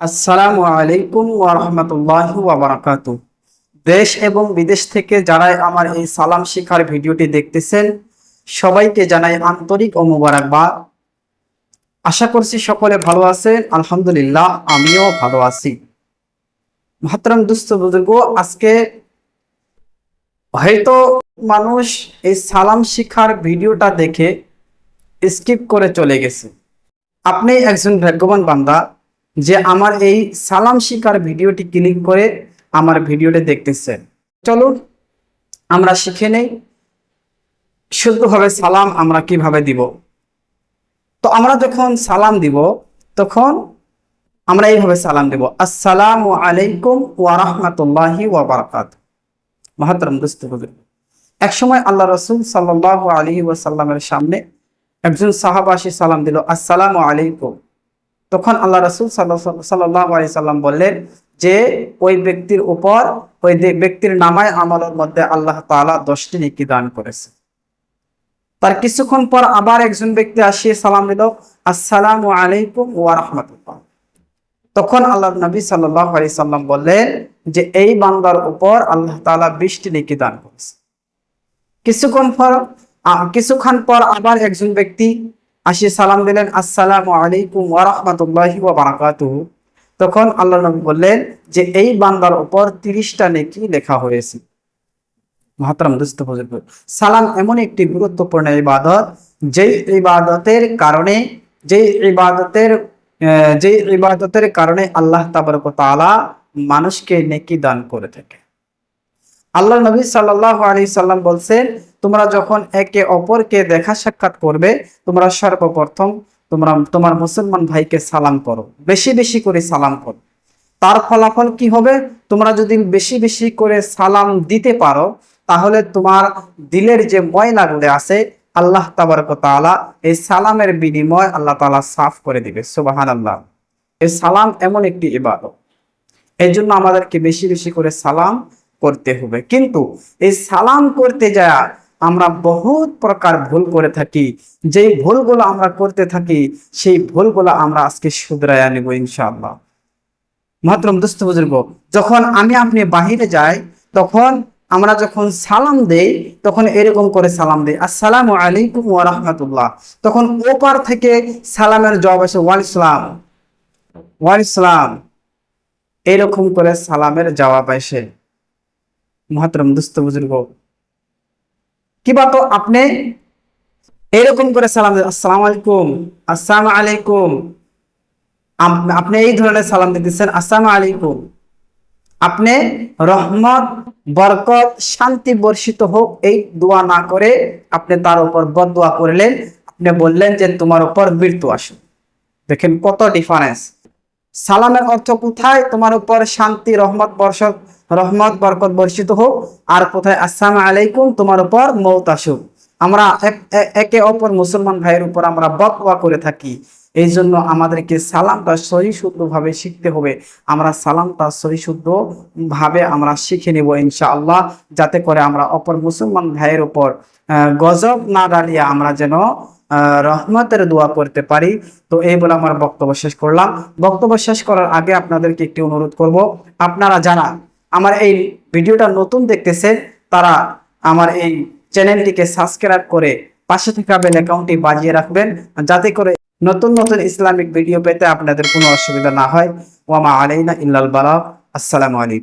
আসসালামু আলাইকুম ওরহমতুল্লাহ ওবরাকাত দেশ এবং বিদেশ থেকে যারা আমার এই সালাম শিখার ভিডিওটি দেখতেছেন, সবাইকে জানাই আন্তরিক ও মোবারকবাদ। আশা করছি সকলে ভালো আছেন, আলহামদুলিল্লাহ আমিও ভালো আছি। মহাতরম দুস্থ বুজুর্গ, আজকে হয়তো মানুষ এই সালাম শিখার ভিডিওটা দেখে স্কিপ করে চলে গেছে। আপনি একজন ভাগ্যবান বান্দা যে আমার এই সালাম শিকার ভিডিওটি ক্লিক করে আমার ভিডিওটি দেখতেছেন চলুন, আমরা শিখে নেই। শুদ্ধভাবে সালাম আমরা কীভাবে দিব? তো আমরা যখন সালাম দিব, তখন আমরা এইভাবে সালাম দিব। আসসালামু আলাইকুম ওয়া রাহমাতুল্লাহি ওয়া বারাকাতুহু মহাতরম দুস্থ হুজুর। এক সময় আল্লাহ রসুল সাল্লাল্লাহু আলাইহি ওয়াসাল্লামের সামনে একজন সাহাবাসী সালাম দিল, আসসালামু আলাইকুম। তখন আল্লাহ রসুল সাল্লাহ সাল্লাম বললেন যে, ওই ব্যক্তির উপর, ওই ব্যক্তির নামায় আমলের মধ্যে আল্লাহ তাআলা দশটি নেকি দান করেছে। তার কিছুক্ষণ পর আবার একজন ব্যক্তি আসিয়ে সালাম দিল আসসালামু আলাইকুম ওয়া রাহমাতুল্লাহ। তখন আল্লাহ নবী সাল্লাম বললেন যে, এই বান্দার উপর আল্লাহ তাআলা বিশটি নেকি দান করেছে। কিছুক্ষণ পর কিছুক্ষণ পর আবার একজন ব্যক্তি আসি সালাম দিলেন, আসসালামু আলাইকুম ওয়া রাহমাতুল্লাহি ওয়া বারাকাতুহু। তখন আল্লাহ নবী বললেন যে, এই বান্দার উপর তিরিশটা নেকি লেখা হয়েছে। মহাতারাম দুস্থ সালাম এমন একটি গুরুত্বপূর্ণ ইবাদত, যেই ইবাদতের কারণে, যেই ইবাদতের যেই ইবাদতের কারণে আল্লাহ তাবারক মানুষকে নেকি দান করে থাকে। আল্লাহ নবী সাল্লাহ আলী সাল্লাম বলছেন, তোমরা যখন একে অপরকে দেখা সাক্ষাৎ করবে, তোমরা সর্বপ্রথম তোমরা, তোমার মুসলমান ভাইকে সালাম করো, বেশি বেশি করে সালাম করো। তার ফলাফল কি হবে? তোমরা যদি বেশি বেশি করে সালাম দিতে পারো, তাহলে তোমার দিলের যে ময়লাগুলো আছে, আল্লাহ তাবারক তাআলা এই সালামের বিনিময় আল্লাহ তাআলা সাফ করে দিবে সুবাহান আল্লাহ এই সালাম এমন একটি ইবাদত। এই জন্য আমাদেরকে বেশি বেশি করে সালাম করতে হবে। কিন্তু এই সালাম করতে যা আমরা বহুত প্রকার ভুল করে থাকি। যেই ভুলগুলো আমরা করতে থাকি, সেই ভুলগুলো আমরা আজকে শুধরাইয়া নিব ইনশাআল্লাহ। মাত্রম দুস্থ বুজুর্গ, যখন আমি আপনি বাহিরে যাই, তখন আমরা যখন সালাম দেই, তখন এরকম করে সালাম দেই, আসসালামু আলাইকুম ওয়া রাহমাতুল্লাহ। তখন ওপার থেকে সালামের জবাব আসে ওয়াল ইসলাম ওয়াল ইসলাম এরকম করে সালামের জবাব আসে। মহাতরম দুস্থ বুজুর্গ। কিবা তো আপনি? এরকম করে সালাম আসসালামু আলাইকুম আসসালামু আলাইকুম। আপনি এই ধরনের সালাম দিতেছেন, আসসালামু আলাইকুম। আপনি রহমত, বরকত, শান্তি বর্ষিত হোক, এই দোয়া না করে আপনি তার উপর বদোয়া করলেন, আপনি বললেন যে তোমার উপর মৃত্যু আসুন দেখেন কত ডিফারেন্স সালামের অর্থ কোথায়? তোমার উপর শান্তি, রহমত বর্ষ রহমত, বরকত বর্ষিত হোক। আর কোথায় আসসালাম আলাইকুম, তোমার উপর মৌত আসুক। আমরা এক- অপর মুসলমান ভাইয়ের উপর আমরা বকওয়া করে থাকি। এই জন্য আমাদেরকে সালামটা সহি শুদ্ধ ভাবে শিখতে হবে। আমরা সালামটা সহি শুদ্ধ ভাবে আমরা শিখে নিব ইনশাআল্লাহ, যাতে করে আমরা অপর মুসলমান ভাইয়ের উপর গজব না দাঁড়িয়ে আমরা যেন রহমতের দোয়া করতে পারি। তো এই বলে আমার বক্তব্য শেষ করলাম। বক্তব্য শেষ করার আগে আপনাদেরকে একটি অনুরোধ করব। আপনারা যারা আমার এই ভিডিওটা নতুন দেখতেছেন, তারা আমার এই চ্যানেলটিকে সাবস্ক্রাইব করে পাশে থাকা বেল অ্যাকাউন্টটি বাজিয়ে রাখবেন, যাতে করে নতুন নতুন ইসলামিক ভিডিও পেতে আপনাদের কোনো অসুবিধা না হয়। ওয়ামা আলাইনা ইল্লাল বালা। আসসালামু আলাইকুম।